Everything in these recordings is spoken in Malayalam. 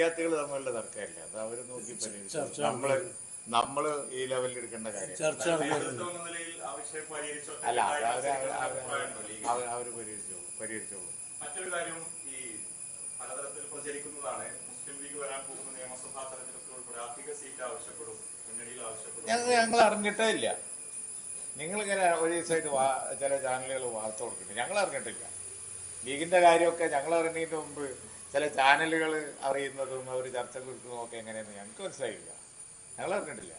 വിദ്യാർത്ഥികൾ തമ്മിലുള്ള തർക്കമില്ല. അത് അവർ നോക്കി പരിഹരിച്ചു നമ്മൾ നമ്മൾ ഈ ലെവലിൽ എടുക്കേണ്ട കാര്യം അല്ല അവർ പരിഹരിച്ചോളൂ പരിഹരിച്ചോളൂ. മറ്റൊരു കാര്യം ഈ പലതരത്തിൽ പ്രചരിക്കുന്നതാണ്. മുസ്ലിം ലീഗ് വരാൻ പോകുന്ന നിയമസഭാ തെരഞ്ഞെടുപ്പിൽ ഉൾപ്പെടെ അധിക സീറ്റ് ആവശ്യപ്പെടും മുന്നണിയിൽ ആവശ്യപ്പെടും. ഞങ്ങൾ ഞങ്ങൾ അറിഞ്ഞിട്ടേ ഇല്ല നിങ്ങളിങ്ങനെ ഒരു ദിവസമായിട്ട് വാ ചില ചാനലുകൾ വാർത്ത കൊടുക്കുന്നു ഞങ്ങൾ അറിഞ്ഞിട്ടില്ല. ലീഗിന്റെ കാര്യമൊക്കെ ഞങ്ങൾ അറിഞ്ഞതിന് മുമ്പ് ചില ചാനലുകൾ അറിയുന്നതും അവർ ചർച്ച കൊടുക്കുന്നതും ഒക്കെ എങ്ങനെയെന്ന് ഞങ്ങൾക്ക് മനസ്സിലായില്ല. ഞങ്ങൾ അറിഞ്ഞിട്ടില്ല.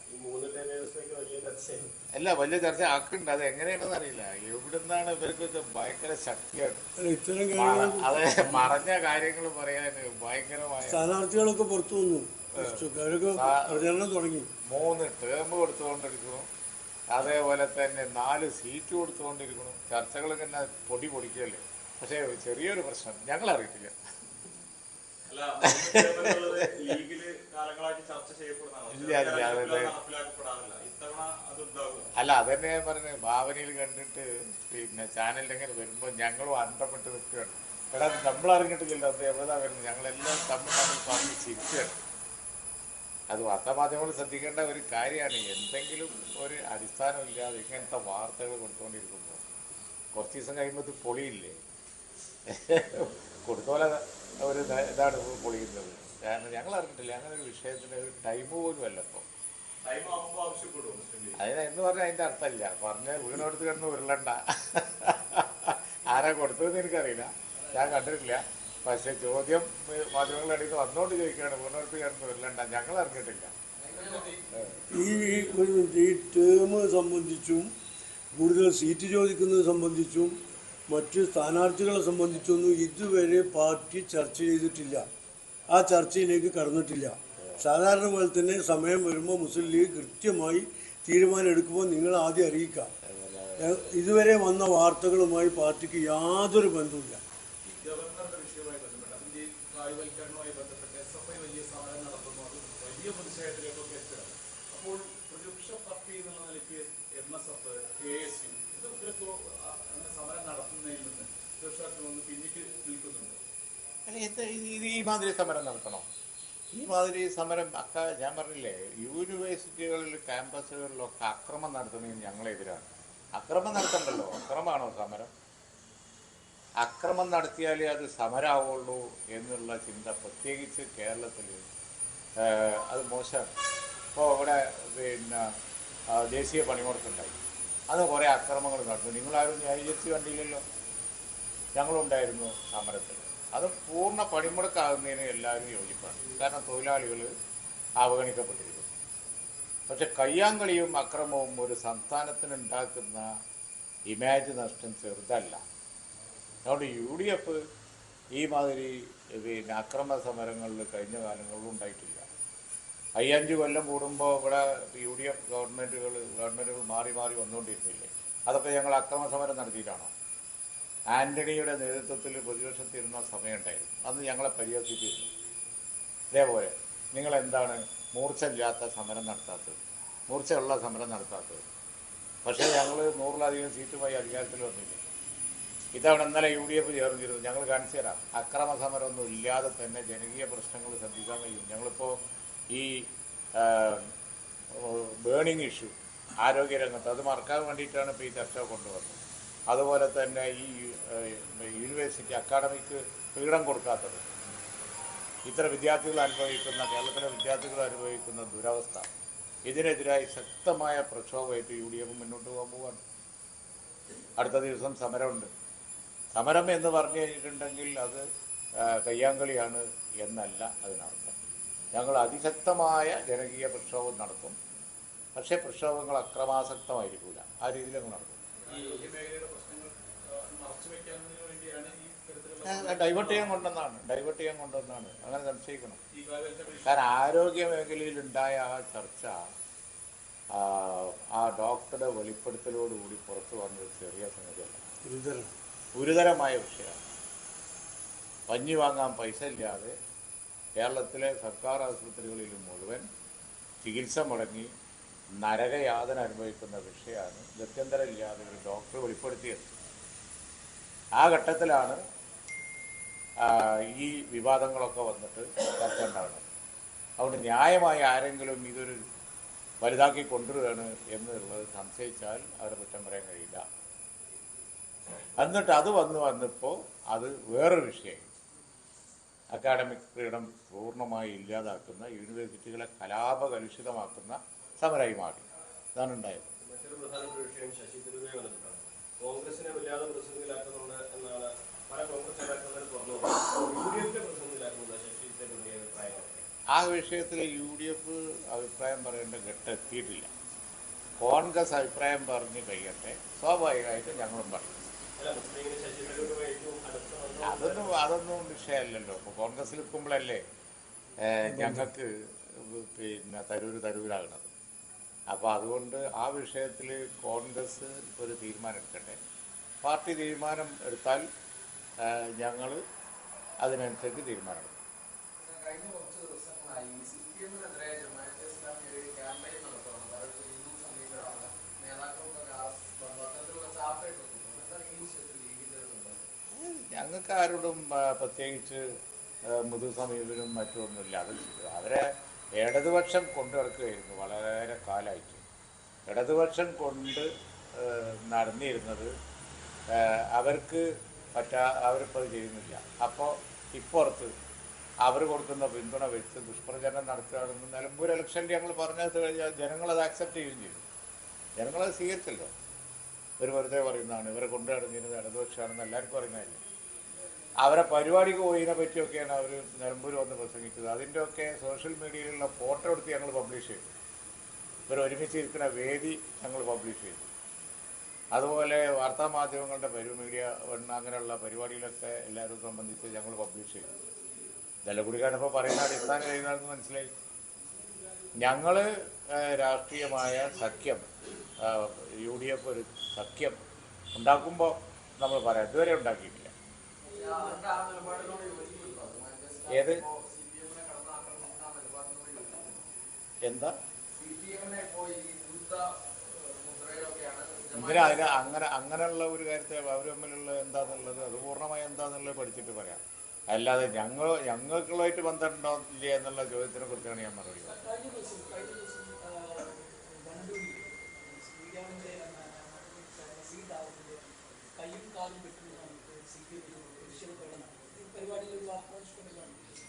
അല്ല വലിയ ചർച്ച ആക്കുന്നുണ്ട്. അത് എങ്ങനെയാണെന്ന് അറിയില്ല. എവിടുന്നാണ് ഇവർക്കൊക്കെ ഭയങ്കര ശക്തിയാണ്. അത് മറഞ്ഞ കാര്യങ്ങൾ പറയാൻ ഭയങ്കരമായ സ്ഥാനാർത്ഥികളൊക്കെ പുറത്തു വന്നു. തുടങ്ങി. മൂന്ന് ടേം കൊടുത്തുകൊണ്ടിരിക്കുന്നു. അതേപോലെ തന്നെ നാല് സീറ്റ് കൊടുത്തുകൊണ്ടിരിക്കുന്നു. ചർച്ചകൾ ഇങ്ങനെ പൊടി പൊടിക്കല്ലേ? പക്ഷേ ചെറിയൊരു പ്രശ്നം. ഞങ്ങൾ അറിയിട്ടില്ല അല്ല മൂന്ന് ടേമുകളുള്ളത് ലീഗിൽ കാലങ്ങളായിട്ട് ചർച്ച ചെയ്യപ്പെടുന്നതാണ് ഇല്ല, ഇല്ല, അതല്ലേ. അല്ല അതന്നെ ഞാൻ പറഞ്ഞത്. ഭാവനയിൽ കണ്ടിട്ട് പിന്നെ ചാനലിൽ ഇങ്ങനെ വരുമ്പോൾ ഞങ്ങളും അണ്ടപ്പെട്ട് നിൽക്കുകയാണ്. എടാ നമ്മൾ അറിഞ്ഞിട്ടില്ല അത് എവിടെതാ വരുന്നത്? ഞങ്ങളെല്ലാം തമ്മിൽ തമ്മിൽ പറഞ്ഞ് ചിരിക്കുകയാണ്. അത് വാർത്താമാധ്യമങ്ങൾ ശ്രദ്ധിക്കേണ്ട ഒരു കാര്യമാണ്. എന്തെങ്കിലും ഒരു അടിസ്ഥാനമില്ലാതെ ഇങ്ങനത്തെ വാർത്തകൾ കൊടുത്തുകൊണ്ടിരിക്കുമ്പോൾ കുറച്ച് ദിവസം കഴിയുമ്പോൾ ഇത് പൊളിയില്ലേ? കൊടുത്തോലെ ഒരു ഇതാണ് ഇപ്പോൾ പൊളിയുന്നത് കാരണം ഞങ്ങൾ അറിഞ്ഞിട്ടില്ല അങ്ങനെ ഒരു വിഷയത്തിന് ഒരു ടൈം പോലും അല്ല ഇപ്പോൾ അതിന് എന്ന് പറഞ്ഞാൽ അതിന്റെ അർത്ഥമില്ല. പറഞ്ഞ വീണെടുത്ത് കിടന്ന് ഉരുളണ്ട. ആരാ കൊടുത്തതെന്ന് എനിക്കറിയില്ല. ഞാൻ കണ്ടിട്ടില്ല. പക്ഷെ ചോദ്യം മാധ്യമങ്ങളുടെ അടുത്ത് നിന്ന് വന്നോണ്ട് ചോദിക്കുകയാണ് വീണെടുത്ത് കിടന്ന് ഉരുളണ്ട. ഞങ്ങൾ അറിഞ്ഞിട്ടില്ല. ഈ ഈ ടേം സംബന്ധിച്ചും കൂടുതൽ സീറ്റ് ചോദിക്കുന്നത് സംബന്ധിച്ചും മറ്റ് സ്ഥാനാർത്ഥികളെ സംബന്ധിച്ചൊന്നും ഇതുവരെ പാർട്ടി ചർച്ച ചെയ്തിട്ടില്ല. ആ ചർച്ചയിലേക്ക് കടന്നിട്ടില്ല. സാധാരണ പോലെ തന്നെ സമയം വരുമ്പോൾ മുസ്ലിം ലീഗ് കൃത്യമായി തീരുമാനം എടുക്കുമ്പോൾ നിങ്ങൾ ആദ്യം അറിയിക്കാം. ഇതുവരെ വന്ന വാർത്തകളുമായി പാർട്ടിക്ക് യാതൊരു ബന്ധവുമില്ല. അപ്പോൾ പ്രതിപക്ഷ പാർട്ടി എന്നുള്ള നിലയ്ക്ക് M S F K S U ഇതൊക്കെ അങ്ങനെ സമരം നടത്തുന്നതിൽ നിന്ന് പ്രതിപക്ഷത്തിൽ ഒന്ന് പിന്നിട്ട് നിൽക്കുന്നുണ്ട് അല്ല, ഇത് ഇത് ഇത് ഈ മാതിരി സമരം നടത്തണോ? ഈ മാതിരി സമരം അക്ക ഞാൻ പറഞ്ഞില്ലേ യൂണിവേഴ്സിറ്റികളിൽ ക്യാമ്പസുകളിലൊക്കെ അക്രമം നടത്തുന്നതിന് ഞങ്ങളെതിരാണ് അക്രമം നടത്തണ്ടല്ലോ അക്രമമാണോ സമരം? അക്രമം നടത്തിയാലേ അത് സമരമാവുള്ളൂ എന്നുള്ള ചിന്ത പ്രത്യേകിച്ച് കേരളത്തിൽ അത് മോശമാണ്. ഇപ്പോൾ ഇവിടെ പിന്നെ ദേശീയ പണിമുടക്കുണ്ടായി. അത് കുറേ അക്രമങ്ങൾ നടന്നു. നിങ്ങളാരും ന്യായീകരിച്ച് കണ്ടില്ലല്ലോ. ഞങ്ങളുണ്ടായിരുന്നു സമരത്തിൽ അത് പൂർണ പണിമുടക്കാകുന്നതിന് എല്ലാവരും യോജിപ്പാണ്. കാരണം തൊഴിലാളികൾ അവഗണിക്കപ്പെട്ടിരിക്കുന്നു. പക്ഷെ കയ്യാങ്കളിയും അക്രമവും ഒരു സംസ്ഥാനത്തിന് ഉണ്ടാക്കുന്ന ഇമേജ് നഷ്ടം ചെറുതല്ല. അതുകൊണ്ട് യു ഡി എഫ് ഈ മാതിരി പിന്നെ അക്രമ സമരങ്ങളിൽ കഴിഞ്ഞ കാലങ്ങളിലും ഉണ്ടായിട്ടില്ല. അയ്യഞ്ച് കൊല്ലം കൂടുമ്പോൾ ഇവിടെ യു ഡി എഫ് ഗവൺമെന്റുകൾ ഗവൺമെന്റുകൾ മാറി മാറി വന്നുകൊണ്ടിരുന്നില്ലേ? അതൊക്കെ ഞങ്ങൾ അക്രമ സമരം നടത്തിയിട്ടാണോ? ആന്റണിയുടെ നേതൃത്വത്തിൽ പ്രതിപക്ഷത്തിരുന്ന സമയമുണ്ടായിരുന്നു. അന്ന് ഞങ്ങളെ പരിഹസിച്ചിരുന്നു. അതേപോലെ നിങ്ങളെന്താണ് മൂർച്ചയില്ലാത്ത സമരം നടത്താത്തത്? മൂർച്ചയുള്ള സമരം നടത്താത്തത്? പക്ഷേ ഞങ്ങൾ നൂറിലധികം സീറ്റുമായി അധികാരത്തിൽ വന്നില്ല? ഇതവിടെ ഇന്നലെ യു ഡി എഫ് ചേർന്നിരുന്നു. ഞങ്ങൾ കാണിച്ചു തരാം അക്രമ സമരമൊന്നും ഇല്ലാതെ തന്നെ ജനകീയ പ്രശ്നങ്ങൾ ശ്രദ്ധിക്കാൻ കഴിയും. ഞങ്ങളിപ്പോൾ ഈ ബേണിംഗ് ഇഷ്യൂ ആരോഗ്യരംഗത്ത് അത് മറക്കാൻ വേണ്ടിയിട്ടാണ് ഇപ്പോൾ ഈ ചർച്ച കൊണ്ടുവന്നത്. അതുപോലെ തന്നെ ഈ യൂണിവേഴ്സിറ്റി അക്കാഡമിക്ക് ഫ്രീഡം കൊടുക്കാത്തത്. ഇത്ര വിദ്യാർത്ഥികൾ അനുഭവിക്കുന്ന കേരളത്തിലെ വിദ്യാർത്ഥികൾ അനുഭവിക്കുന്ന ദുരവസ്ഥ. ഇതിനെതിരായി ശക്തമായ പ്രക്ഷോഭമായിട്ട് യു ഡി എഫ് മുന്നോട്ട് പോകാൻ പോവാണ്. അടുത്ത ദിവസം സമരമുണ്ട്. സമരം എന്ന് പറഞ്ഞു കഴിഞ്ഞിട്ടുണ്ടെങ്കിൽ അത് കയ്യാങ്കളിയാണ് എന്നല്ല അതിനർത്ഥം. ഞങ്ങൾ അതിശക്തമായ ജനകീയ പ്രക്ഷോഭം നടത്തും. പക്ഷേ പ്രക്ഷോഭങ്ങൾ അക്രമാസക്തമായിരിക്കില്ല ആ രീതിയിൽ നടത്തും ഡൈവേർട്ട് ചെയ്യാൻ കൊണ്ടുവന്നാണ് ഡൈവേർട്ട് ചെയ്യാൻ കൊണ്ടുവന്നാണ് അങ്ങനെ സംശയിക്കണം. കാരണം ആരോഗ്യ മേഖലയിൽ ഉണ്ടായ ആ ചർച്ച ആ, ആ ഡോക്ടറുടെ വെളിപ്പെടുത്തലോടുകൂടി പുറത്തു വന്നത് ചെറിയ സംഗതിയല്ല. ഗുരുതരം. ഗുരുതരമായ വിഷയമാണ്. പഞ്ഞി വാങ്ങാൻ പൈസ ഇല്ലാതെ കേരളത്തിലെ സർക്കാർ ആശുപത്രികളിൽ മുഴുവൻ ചികിത്സ മുടങ്ങി നരകയാതന അനുഭവിക്കുന്ന വിഷയമാണ് ഗത്യന്തരമില്ലാതെ ഒരു ഡോക്ടർ വെളിപ്പെടുത്തിയത്. ആ ഘട്ടത്തിലാണ് ഈ വിവാദങ്ങളൊക്കെ വന്നിട്ട് ചർച്ച അതുകൊണ്ട് ന്യായമായി ആരെങ്കിലും ഇതൊരു വലുതാക്കി കൊണ്ടുവരികയാണ് എന്നുള്ളത് സംശയിച്ചാൽ അവരെ കുറ്റം പറയാൻ കഴിയില്ല. എന്നിട്ട് അത് വന്നു വന്നപ്പോൾ അത് വേറൊരു വിഷയം അക്കാഡമിക് ഫ്രീഡം പൂർണമായി ഇല്ലാതാക്കുന്ന യൂണിവേഴ്സിറ്റികളെ കലാപകലുഷിതമാക്കുന്ന സമരമായി മാറി. ഇതാണ് ഉണ്ടായത്. മറ്റൊരു പ്രധാനപ്പെട്ട വിഷയം ശശി തരൂരുമായി ബന്ധപ്പെട്ടാണ് കോൺഗ്രസിനെ വല്ലാതെ പ്രതിസന്ധിയിലാക്കുന്നുണ്ട് എന്നാണ് പല കോൺഗ്രസ് നേതാക്കളും തുറന്നു യു ഡി എഫിനെ പ്രതിസന്ധിയിലാക്കുന്നത് ശശി തരൂരിന്റെ ആ വിഷയത്തിൽ യു ഡി എഫ് അഭിപ്രായം പറയേണ്ട ഘട്ടം എത്തിയിട്ടില്ല. കോൺഗ്രസ് അഭിപ്രായം പറഞ്ഞ് കഴിയട്ടെ. സ്വാഭാവികമായിട്ട് ഞങ്ങളും പറയും. അതൊന്നും അതൊന്നും വിഷയമല്ലല്ലോ. ഇപ്പോൾ കോൺഗ്രസ്സിൽ നിൽക്കുമ്പോഴല്ലേ ഞങ്ങൾക്ക് പിന്നെ തരൂര് തരൂരാകണത്. അപ്പോൾ അതുകൊണ്ട് ആ വിഷയത്തിൽ കോൺഗ്രസ് ഒരു തീരുമാനം എടുക്കട്ടെ പാർട്ടി തീരുമാനം എടുത്താൽ ഞങ്ങൾ അതിനനുസരിച്ച് തീരുമാനം ഞങ്ങൾക്കാരോടും? ഞങ്ങൾക്ക് ആരോടും പ്രത്യേകിച്ച് മൃദു സമീപനം മറ്റൊന്നുമില്ല. അത് അവരെ ഇടതുപക്ഷം കൊണ്ടു നടക്കുകയായിരുന്നു വളരെ കാലമായിട്ട്. ഇടതുപക്ഷം കൊണ്ട് നടന്നിരുന്നത് അവർക്ക് പറ്റാ അവരിപ്പോൾ ചെയ്യുന്നില്ല. അപ്പോൾ ഇപ്പുറത്ത് അവർ കൊടുക്കുന്ന പിന്തുണ വെച്ച് ദുഷ്പ്രചരണം നടത്തുകയാണെന്ന് നിലമ്പൂർ ഇലക്ഷനിൽ ഞങ്ങൾ പറഞ്ഞത് കഴിഞ്ഞാൽ ജനങ്ങളത് ആക്സെപ്റ്റ് ചെയ്യുകയും ചെയ്തു. ജനങ്ങളത് സ്വീകരിച്ചല്ലോ. ഇവർ വെറുതെ പറയുന്നതാണ് ഇവരെ കൊണ്ടു നടന്നിരുന്നത് ഇടതുപക്ഷമാണെന്ന് എല്ലാവർക്കും അറിയുന്നതല്ലേ? അവരെ പരിപാടിക്ക് പോയതിനെ പറ്റിയൊക്കെയാണ് അവർ നിലമ്പൂർ വന്ന് പ്രസംഗിച്ചത്. അതിന്റെയൊക്കെ സോഷ്യൽ മീഡിയയിലുള്ള ഫോട്ടോ എടുത്ത് ഞങ്ങൾ പബ്ലിഷ് ചെയ്തു. ഇവർ ഒരുമിച്ച് ഇരിക്കുന്ന വേദി ഞങ്ങൾ പബ്ലിഷ് ചെയ്തു. അതുപോലെ വാർത്താ മാധ്യമങ്ങളുടെ പരി മീഡിയ അങ്ങനെയുള്ള പരിപാടികളൊക്കെ എല്ലാവരും സംബന്ധിച്ച് ഞങ്ങൾ പബ്ലിഷ് ചെയ്തു. ഇതെല്ലാം കൂടി കാണുമ്പോൾ പറയുന്ന അടിസ്ഥാനം എഴുതാമെന്ന് മനസ്സിലായി? ഞങ്ങൾ രാഷ്ട്രീയമായ സഖ്യം യു ഡി എഫ് ഒരു സഖ്യം ഉണ്ടാക്കുമ്പോൾ നമ്മൾ പറയാം. ഇതുവരെ ഉണ്ടാക്കിയിട്ടില്ല. ഏത്? എന്താ എന്തിനാ അതിന് അങ്ങനെ അങ്ങനെയുള്ള ഒരു കാര്യത്തെ അവർ തമ്മിലുള്ള എന്താന്നുള്ളത് അത് പൂർണമായി എന്താന്നുള്ളത് പഠിച്ചിട്ട് പറയാം അല്ലാതെ ഞങ്ങൾ ഞങ്ങൾക്കുള്ളതായിട്ട് ബന്ധമുണ്ടോ ഇല്ല എന്നുള്ള ചോദ്യത്തിനെ കുറിച്ചാണ് ഞാൻ മറുപടി കയ്യും കാലും വെട്ടുന്നതാണ് സി പി എം പ്രതിഷേധത്തോടെ ഈ പരിപാടിയിൽ ഒരു വാർത്താവിഷ്കരണം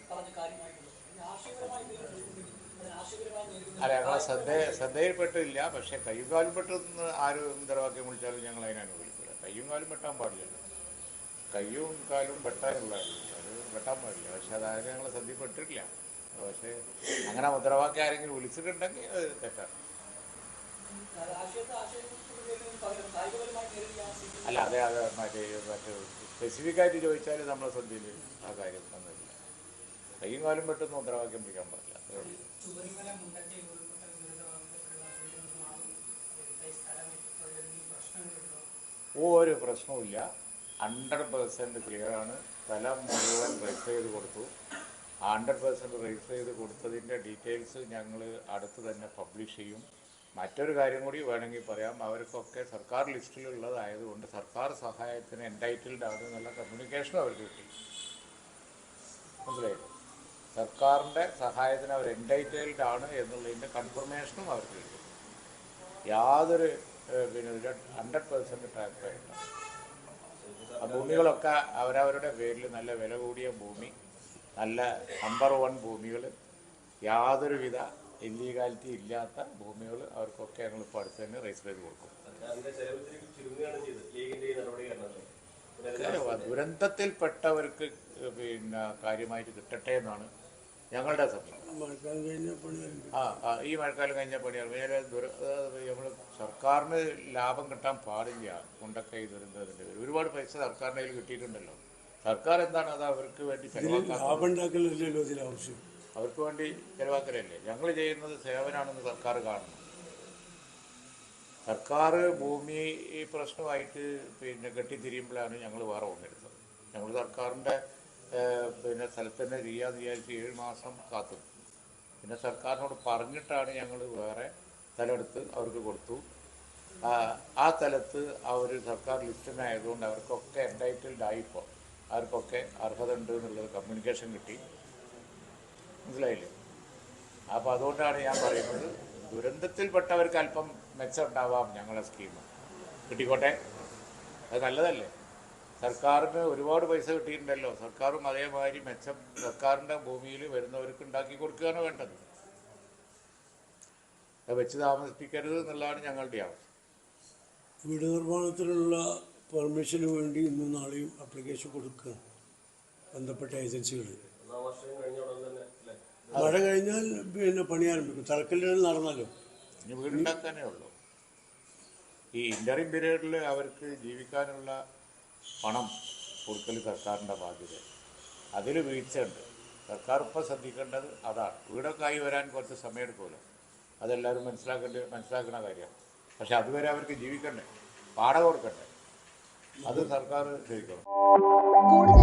പറഞ്ഞ കാര്യമായിട്ടുള്ളത് അതിന് ആശയപരമായി നേരിടുന്നത് അതിന് അല്ല ഞങ്ങളെ നേരിടുന്നത് ശ്രദ്ധ ശ്രദ്ധയിൽപ്പെട്ടില്ല. പക്ഷെ കയ്യും കാലും പെട്ടെന്ന് ആരും മുദ്രാവാക്യം വിളിച്ചാലും ഞങ്ങൾ അതിനെ അനുകൂലിക്കില്ല. കയ്യും കാലും വെട്ടാൻ പാടില്ല. കയ്യും കാലും വെട്ടാനുള്ള അത് വെട്ടാൻ പാടില്ല. പക്ഷെ അതായത് ഞങ്ങൾ ശ്രദ്ധയിൽപ്പെട്ടിട്ടില്ല. പക്ഷേ അങ്ങനെ മുദ്രാവാക്യം ആരെങ്കിലും വിളിച്ചിട്ടുണ്ടെങ്കിൽ അത് തെറ്റാണ് അല്ല അതെ അത് മറ്റേ മറ്റേ സ്പെസിഫിക് ആയിട്ട് ചോദിച്ചാൽ നമ്മളെ ശ്രദ്ധയിൽ ആ കാര്യം ഒന്നുമില്ല കൈയും കാലം പെട്ടെന്ന് മുദ്രാവാക്യം പിടിക്കാൻ പറ്റില്ല ഒരു പ്രശ്നവുമില്ല. ഹൺഡ്രഡ് പേഴ്സന്റ് ക്ലിയറാണ് സ്ഥലം മുഴുവൻ രജിസ്റ്റർ ചെയ്ത് കൊടുത്തു. ഹൺഡ്രഡ് പേഴ്സന്റ് രജിസ്റ്റർ ചെയ്ത് കൊടുത്തതിന്റെ ഡീറ്റെയിൽസ് ഞങ്ങൾ അടുത്ത് തന്നെ പബ്ലിഷ് ചെയ്യും. മറ്റൊരു കാര്യം കൂടി വേണമെങ്കിൽ പറയാം. അവർക്കൊക്കെ സർക്കാർ ലിസ്റ്റിലുള്ളതായതുകൊണ്ട് സർക്കാർ സഹായത്തിന് എന്റൈറ്റിൽഡ് ആണ് എന്നുള്ള കമ്മ്യൂണിക്കേഷൻ അവർക്ക് കിട്ടി. മനസ്സിലായില്ലേ? സർക്കാരിന്റെ സഹായത്തിന് അവർ എന്റൈറ്റിൽഡ് ആണ് എന്നുള്ളതിന്റെ കൺഫർമേഷനും അവർക്ക് കിട്ടി. യാതൊരു പിന്നെ ഹൺഡ്രഡ് പേഴ്സന്റ് ട്രാൻസ്ഫർ ആയിട്ടാണ് ആ ഭൂമികളൊക്കെ അവരവരുടെ പേരിൽ നല്ല വില കൂടിയ ഭൂമി നല്ല നമ്പർ വൺ ഭൂമികൾ യാതൊരുവിധ ഇല്ലീഗാലിറ്റി ഇല്ലാത്ത ഭൂമികൾ അവർക്കൊക്കെ ഞങ്ങൾ ഇപ്പോൾ അടുത്ത് തന്നെ രജിസ്റ്റർ ചെയ്ത് കൊടുക്കും. ദുരന്തത്തിൽപ്പെട്ടവർക്ക് പിന്നെ കാര്യമായിട്ട് കിട്ടട്ടെ എന്നാണ് ഞങ്ങളുടെ പണിയാറുണ്ട് ആ ആ, ഈ മഴക്കാലം കഴിഞ്ഞ പണിയാണ്. നമ്മൾ സർക്കാരിന് ലാഭം കിട്ടാൻ പാടില്ല. കൊണ്ടൊക്കെ ഈ ദുരന്തത്തിന്റെ പേര് ഒരുപാട് പൈസ സർക്കാരിന്റെ കയ്യിൽ കിട്ടിയിട്ടുണ്ടല്ലോ. സർക്കാർ എന്താണ് അത് അവർക്ക് വേണ്ടി ലാഭം ഉണ്ടാക്കലില്ലല്ലോ ഇതിൽ ആവശ്യം. അവർക്ക് വേണ്ടി ചെലവാക്കലല്ലേ? ഞങ്ങൾ ചെയ്യുന്നത് സേവനമാണെന്ന് സർക്കാർ കാണുന്നു. സർക്കാർ ഭൂമി ഈ പ്രശ്നമായിട്ട് പിന്നെ കെട്ടിത്തിരിയുമ്പോഴാണ് ഞങ്ങൾ വേറെ ഒന്നെടുത്തത് ഞങ്ങൾ സർക്കാരിന്റെ പിന്നെ സ്ഥലത്ത് തന്നെ ചെയ്യാന്ന് വിചാരിച്ച് ഏഴ് മാസം കാത്തു. പിന്നെ സർക്കാരിനോട് പറഞ്ഞിട്ടാണ് ഞങ്ങൾ വേറെ സ്ഥലമെടുത്ത് അവർക്ക് കൊടുത്തു. ആ, സ്ഥലത്ത് അവർ സർക്കാർ ലിസ്റ്റിനായതുകൊണ്ട് അവർക്കൊക്കെ എന്റൈറ്റിൽഡ് ആയിപ്പോൾ ആർക്കൊക്കെ അർഹത ഉണ്ട് എന്നുള്ളത് കമ്മ്യൂണിക്കേഷൻ കിട്ടി. മനസ്സിലായില്ലേ? അപ്പോൾ അതുകൊണ്ടാണ് ഞാൻ പറയുന്നത് ദുരന്തത്തിൽപ്പെട്ടവർക്ക് അല്പം മെച്ചം ഉണ്ടാവാം ഞങ്ങളുടെ സ്കീം കിട്ടിക്കോട്ടെ? അത് നല്ലതല്ലേ? സർക്കാരിന് ഒരുപാട് പൈസ കിട്ടിയിട്ടുണ്ടല്ലോ. സർക്കാരും അതേമാതിരി മെച്ചം സർക്കാരിന്റെ ഭൂമിയിൽ വരുന്നവർക്ക് ഉണ്ടാക്കി കൊടുക്കുകയാണ് വേണ്ടത്. അത് വെച്ച് താമസിപ്പിക്കരുത് എന്നുള്ളതാണ് ഞങ്ങളുടെ ആവശ്യം. വീട് നിർമ്മാണത്തിനുള്ള പെർമിഷന് വേണ്ടി ഇന്നും നാളെയും അപ്ലിക്കേഷൻ കൊടുക്കുക ബന്ധപ്പെട്ട ഏജൻസികൾ ഒന്നാം വർഷം കഴിഞ്ഞ ഉടൻ തന്നെ അല്ലേ മഴ കഴിഞ്ഞാൽ പിന്നെ പണി ആരംഭിക്കും. തറക്കല്ലിടൽ നടന്നല്ലോ. ഇനി വീടുണ്ടാക്കാനേ ഉള്ളൂ. ഈ ഇന്ററിം പീരീഡിൽ അവർക്ക് ജീവിക്കാനുള്ള പണം കൊടുക്കൽ സർക്കാരിന്റെ ബാധ്യത. അതിൽ വീഴ്ചയുണ്ട്. സർക്കാർ ഇപ്പം ശ്രദ്ധിക്കേണ്ടത് അതാണ്. വീടൊക്കെ ആയി വരാൻ കുറച്ച് സമയമെടുക്കുമല്ലോ അതെല്ലാവരും മനസ്സിലാക്കേണ്ട മനസ്സിലാക്കുന്ന കാര്യമാണ്. പക്ഷെ അതുവരെ അവർക്ക് ജീവിക്കണ്ടേ? പാട കൊടുക്കണ്ടേ? അത് സർക്കാർ കൂടുതൽ